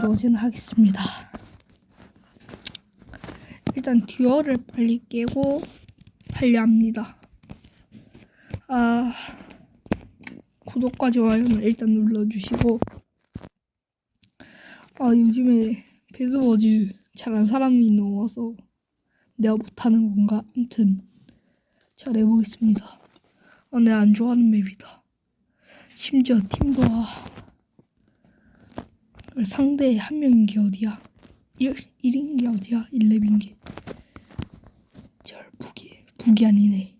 도전하겠습니다. 일단 듀얼을 빨리 깨고 하려 합니다. 아 구독과 좋아요는 일단 눌러주시고 아 요즘에 배드워즈 잘한 사람이 나와서 내가 못하는 건가? 아무튼 잘 해보겠습니다. 아, 내가 안 좋아하는 맵이다. 심지어 팀도 아, 상대 한 명인 게 어디야? 1, 1인 게 어디야? 1렙인 게. 절 북이 북이 아니네.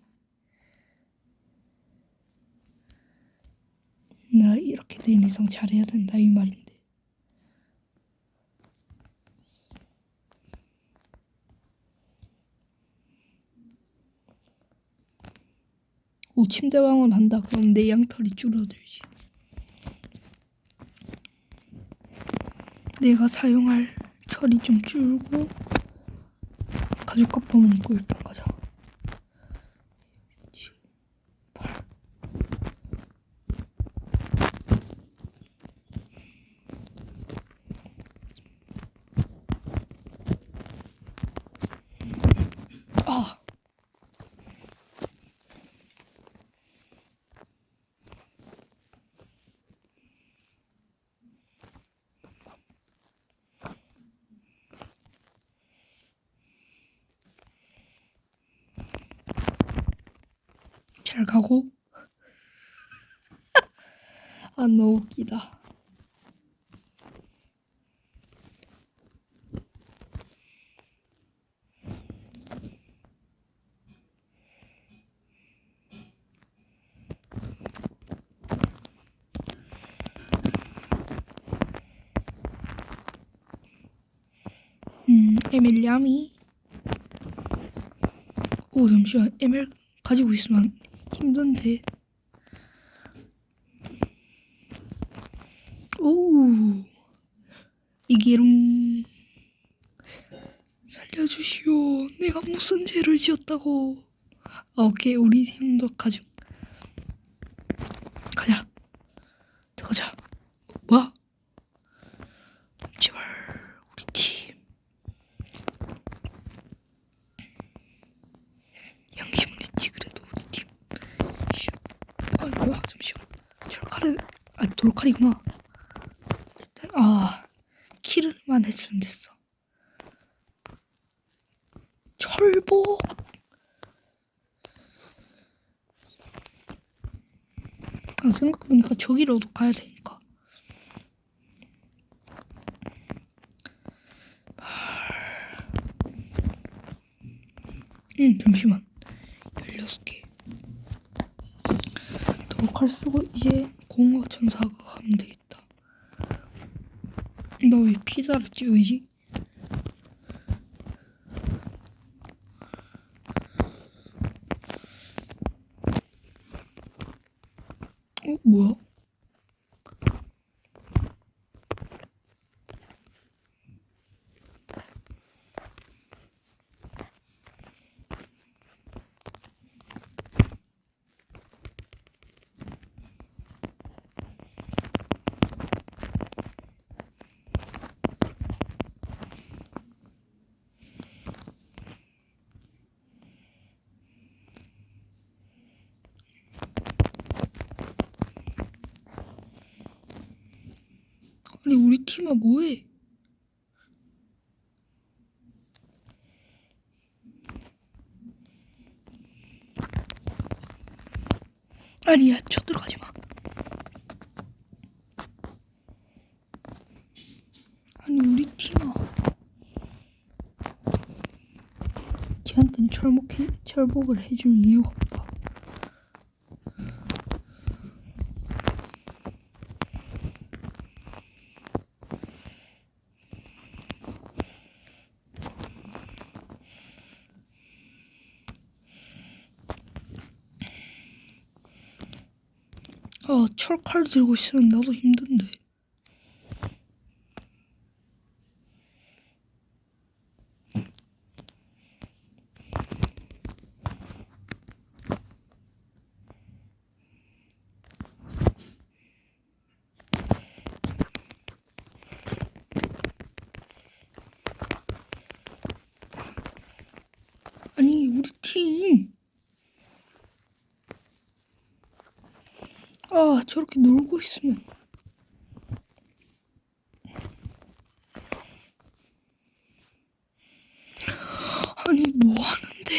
나 이렇게 된 이상 잘해야 된다 이 말인데. 오 침대 방언 한다. 그럼 내 양털이 줄어들지. 내가 사용할 철이 좀 줄고 가죽 가방을 입고 일단 가자. 7, 8. 아. 잘 가고. 아, 너무 웃기다. 음, 에밀리아미. 오, 잠시만. 에밀 가지고 있으면 힘든데. 오, 이기롱. 살려주시오. 내가 무슨 죄를 지었다고. 아, 오케이, 우리 팀도 가죠. 가자. 들어가자. 뭐야? 제발, 우리 팀. 양심은 있지, 그래도 우리 팀. 슛. 아, 뭐야, 잠시만. 철칼은, 아, 돌칼이구나. 일단, 아, 키를만 했으면 됐어. 철복. 아, 생각해보니까 저기로도 가야 되니까. 응, 잠시만. 16개. 돌칼 쓰고 이제 공허 전사가 가면 되겠다. 너왜피 달았지, 왜지? 어, 뭐야? 팀은 뭐해? 아니야, 쳐들어가지 마. 아니, 우리 팀아. 쟤한텐 철목해, 철복을 해줄 이유가 없다. 아, 철칼 들고 있으면 나도 힘든데. 아니, 우리 팀. 아, 저렇게 놀고 있으면. 아니, 뭐 하는데.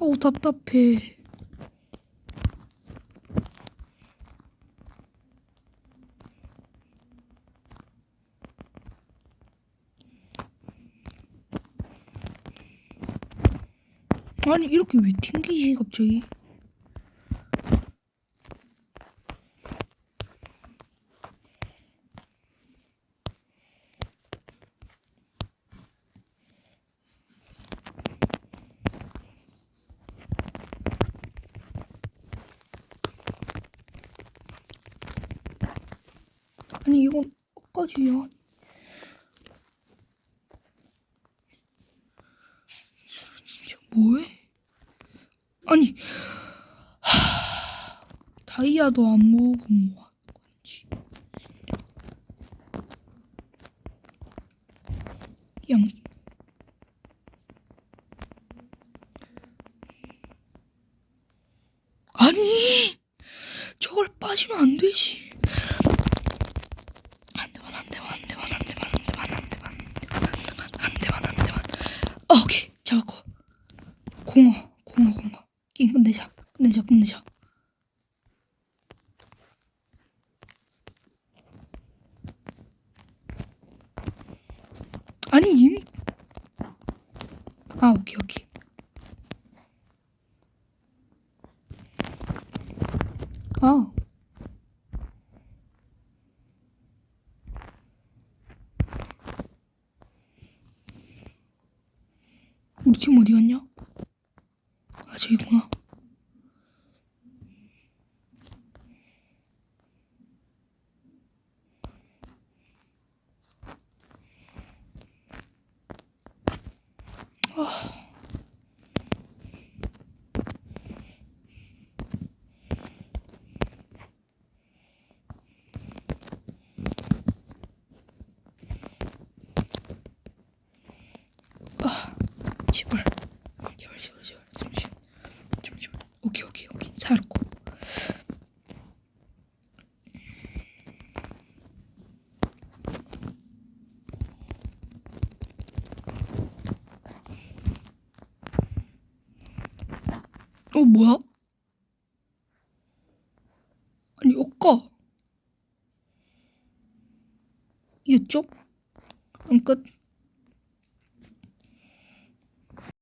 아우, 답답해. 아니, 이렇게 왜 튕기지, 갑자기? 아니 이건 어까지야? 진짜 뭐해? 아니 하... 다이아도 안 모으고 뭐 하는 건지. 양. 아니 저걸 빠지면 안 되지 공어 공어 공어 게임 끝내자 끝내자 끝내자 아니 이미 아 오케이 오케이. 아. 우리 팀 어디 갔냐? 聚光 어, 뭐야? 아니. 이었죠? 그럼 끝.